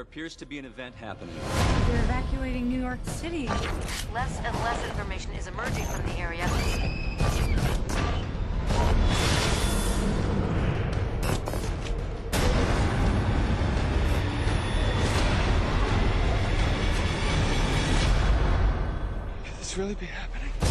Appears to be an event happening. They're evacuating New York City. Less and less information is emerging from the area. Could this really be happening?